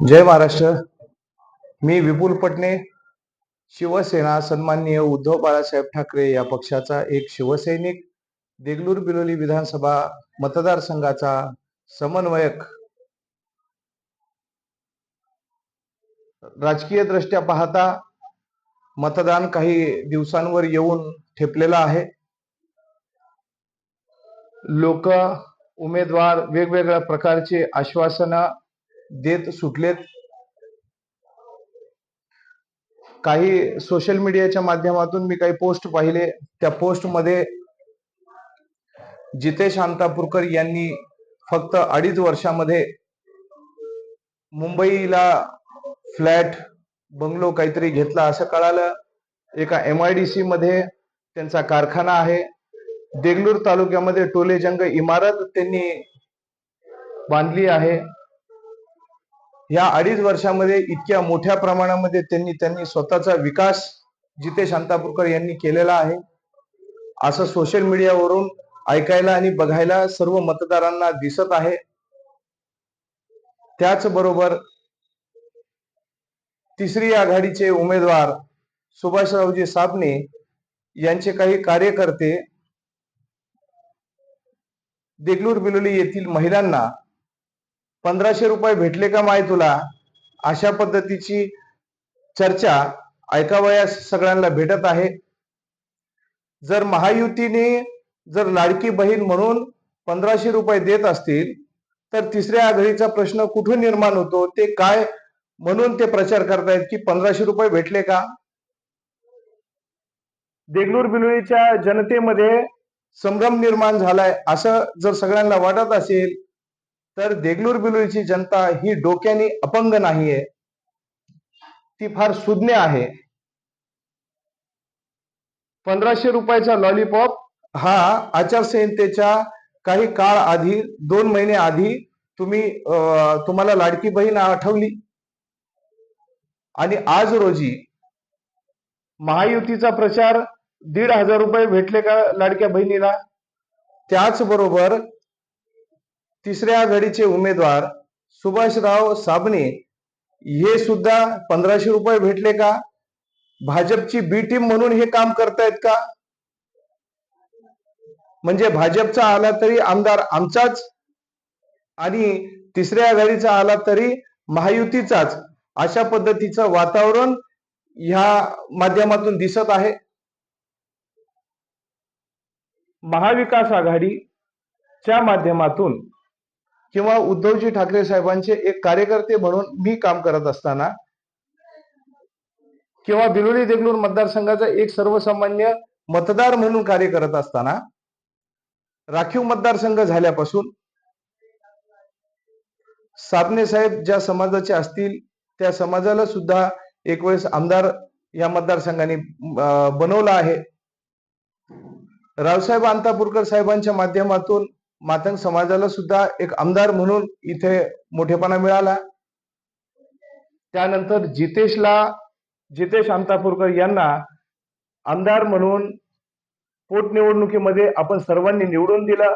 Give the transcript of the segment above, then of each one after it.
जय महाराष्ट्र. मी विपुल पटणे शिवसेना सन्माननीय उद्धव बाळासाहेब ठाकरे या पक्षाचा एक शिवसैनिक देगलूर बिलोली विधानसभा मतदारसंघाचा समन्वयक. राजकीय दृष्ट्या पाहता मतदान काही दिवसांवर येऊन ठेपलेलं आहे. लोक उमेदवार वेगवेगळ्या प्रकारचे आश्वासनं देत सुटलेत. काही सोशल मीडियाच्या माध्यमातून मी काही पोस्ट पाहिले. त्या पोस्टमध्ये जितेश अंतापूरकर यांनी फक्त अडीच वर्षामध्ये मुंबईला फ्लॅट बंगलो काहीतरी घेतला असं कळालं. एका एम आय डी सी मध्ये त्यांचा कारखाना आहे. देगलूर तालुक्यामध्ये टोलेजंग इमारत त्यांनी बांधली आहे. या अडीच वर्षामध्ये इतक्या मोठ्या प्रमाणामध्ये त्यांनी त्यांनी स्वतःचा विकास जितेश अंतापूरकर यांनी केलेला आहे. असं सोशल मीडियावरून ऐकायला आणि बघायला सर्व मतदारांना दिसत आहे. त्याचबरोबर तिसरी आघाडीचे उमेदवार सुभाषरावजी साबणे यांचे काही कार्यकर्ते देगलूर बिलोली येथील महिलांना पंधराशे रुपये भेटले का माय तुला? अशा पद्धतीची चर्चा ऐकावयास सगळ्यांना भेटत आहे. जर महायुतीने जर लाडकी बहीण म्हणून पंधराशे रुपये देत असतील तर तिसऱ्या आघाडीचा प्रश्न कुठून निर्माण होतो? ते काय म्हणून ते प्रचार करतायत की पंधराशे रुपये भेटले का? देगलूर बिलोळीच्या जनतेमध्ये संभ्रम निर्माण झालाय असं जर सगळ्यांना वाटत असेल तर देगलूर बिलूरची जनता ही डोक्याने अपंग नाहीये. ती फार सुज्ञ आहे. पंधराशे रुपयाचा लॉलीपॉप हा आचारसंहितेच्या काही काळ आधी दोन महिने आधी तुम्ही अं, तुम्हाला लाडकी बहीण आठवली. आणि आज रोजी महायुतीचा प्रचार दीड हजार रुपये भेटले का लाडक्या बहिणीला? त्याचबरोबर तिसऱ्या आघाडीचे उमेदवार सुभाषराव साबणे हे सुद्धा पंधराशे रुपये भेटले का? भाजपची बी टीम म्हणून हे काम करतायत का? म्हणजे भाजपचा आला तरी आमदार आमचाच आणि तिसऱ्या आघाडीचा आला तरी महायुतीचाच. अशा पद्धतीचं वातावरण ह्या माध्यमातून दिसत आहे. महाविकास आघाडीच्या माध्यमातून किंवा उद्धवजी ठाकरे साहेबांचे एक कार्यकर्ते म्हणून मी काम करत असताना किंवा बिलोली देगलूर मतदारसंघाचा एक सर्वसामान्य मतदार म्हणून कार्य करत असताना राखीव मतदारसंघ झाल्यापासून साधने साहेब ज्या समाजाचे असतील त्या समाजाला सुद्धा एक वेळेस आमदार या मतदारसंघाने बनवला आहे. रावसाहेब अंतापूरकर साहेबांच्या माध्यमातून मातंग समाजाला सुद्धा एक आमदार म्हणून इथे मोठेपणा मिळाला. त्यानंतर जितेशला जितेश अंतापूरकर यांना आमदार म्हणून पोटनिवडणुकीमध्ये आपण सर्वांनी निवडून दिलं.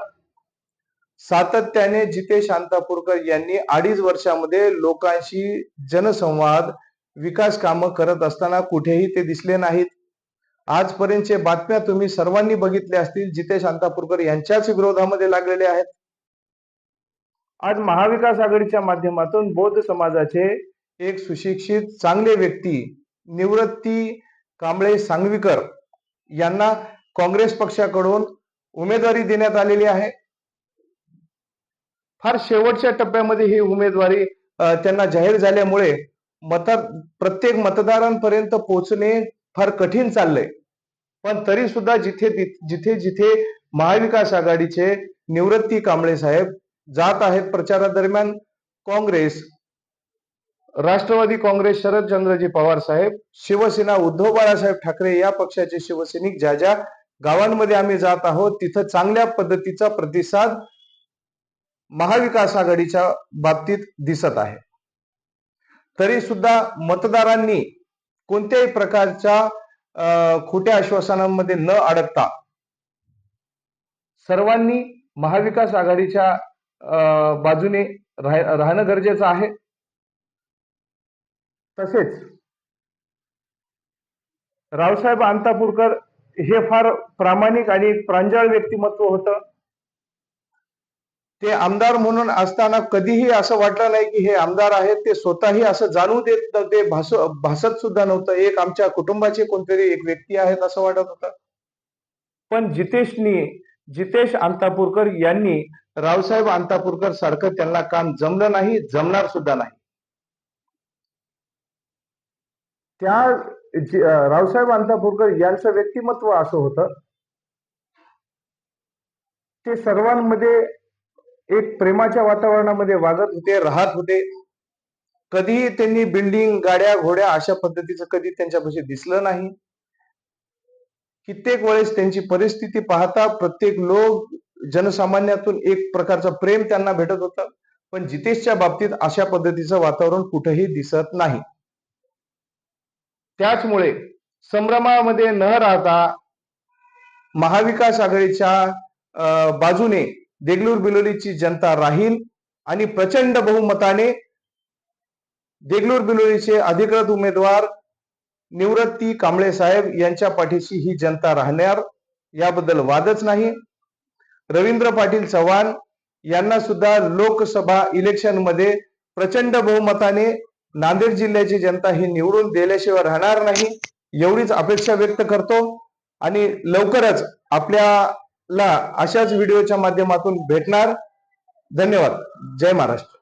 सातत्याने जितेश अंतापूरकर यांनी अडीच वर्षामध्ये लोकांशी जनसंवाद विकास कामं करत असताना कुठेही ते दिसले नाहीत. आजपर्यंतचे बातम्या तुम्ही सर्वांनी बघितल्या असतील. जितेश अंतापूरकर यांच्याच विरोधामध्ये लागलेले आहेत. आज महाविकास आघाडीच्या माध्यमातून बौद्ध समाजाचे एक सुशिक्षित चांगले व्यक्ती निवृत्ती कांबळे सांगवीकर यांना काँग्रेस पक्षाकडून उमेदवारी देण्यात आलेली आहे. फार शेवटच्या टप्प्यामध्ये ही उमेदवारी त्यांना जाहीर झाल्यामुळे मत प्रत्येक मतदारांपर्यंत पोहोचणे फार कठीण चाललंय. पण तरी सुद्धा जिथे जिथे जिथे महाविकास आघाडीचे निवृत्ती कांबळे साहेब जात आहेत प्रचारादरम्यान काँग्रेस राष्ट्रवादी काँग्रेस शरदचंद्रजी पवार साहेब शिवसेना उद्धव बाळासाहेब ठाकरे या पक्षाचे शिवसैनिक ज्या ज्या गावांमध्ये आम्ही जात आहोत तिथं चांगल्या पद्धतीचा प्रतिसाद महाविकास आघाडीच्या बाबतीत दिसत आहे. तरी सुद्धा मतदारांनी कोणत्याही प्रकारच्या अं, खोट्या आश्वासनांमध्ये न अडकता सर्वांनी महाविकास आघाडीच्या अं, बाजूने राह- राहणं गरजेचं आहे. तसेच रावसाहेब अंतापूरकर हे फार प्रामाणिक आणि प्रांजळ व्यक्तिमत्व होतं. ते आमदार म्हणून असताना कधीही असं वाटलं नाही की हे आमदार आहेत ते स्वतःही असं जाणू देत नव्हते भास भासत सुद्धा नव्हतं. एक आमच्या कुटुंबाचे कोणतरी एक व्यक्ती आहेत असं वाटत होतं. पण जितेशनी जितेश अंतापूरकर यांनी रावसाहेब अंतापूरकर सारखं त्यांना काम जमलं नाही जमणार सुद्धा नाही. त्या रावसाहेब अंतापूरकर यांचं व्यक्तिमत्व असं होतं. ते सर्वांमध्ये एक प्रेमाच्या वातावरणामध्ये वागत होते राहत होते. कधीही त्यांनी बिल्डिंग गाड्या घोड्या अशा पद्धतीचं कधी त्यांच्यापाशी दिसलं नाही. कित्येक वेळेस त्यांची परिस्थिती पाहता प्रत्येक लोक जनसामान्यातून एक प्रकारचं प्रेम त्यांना भेटत होतं. पण जितेशच्या बाबतीत अशा पद्धतीचं वातावरण कुठेही दिसत नाही. त्याचमुळे संभ्रमामध्ये न राहता महाविकास आघाडीच्या अं, बाजूने देगलूर बिलोलीची जनता राहील आणि प्रचंड बहुमताने देगलूर बिलोलीचे अधिकृत उमेदवार निवृत्ती कांबळे साहेब यांच्या पाठीशी ही जनता राहणार याबद्दल वादच नाही. रवींद्र पाटील चव्हाण यांना सुद्धा लोकसभा इलेक्शनमध्ये प्रचंड बहुमताने नांदेड जिल्ह्याची जनता ही निवडून दिल्याशिवाय राहणार नाही एवढीच अपेक्षा व्यक्त करतो. आणि लवकरच आपल्या ला अशाच व्हिडिओच्या माध्यमातून भेटणार. धन्यवाद. जय महाराष्ट्र.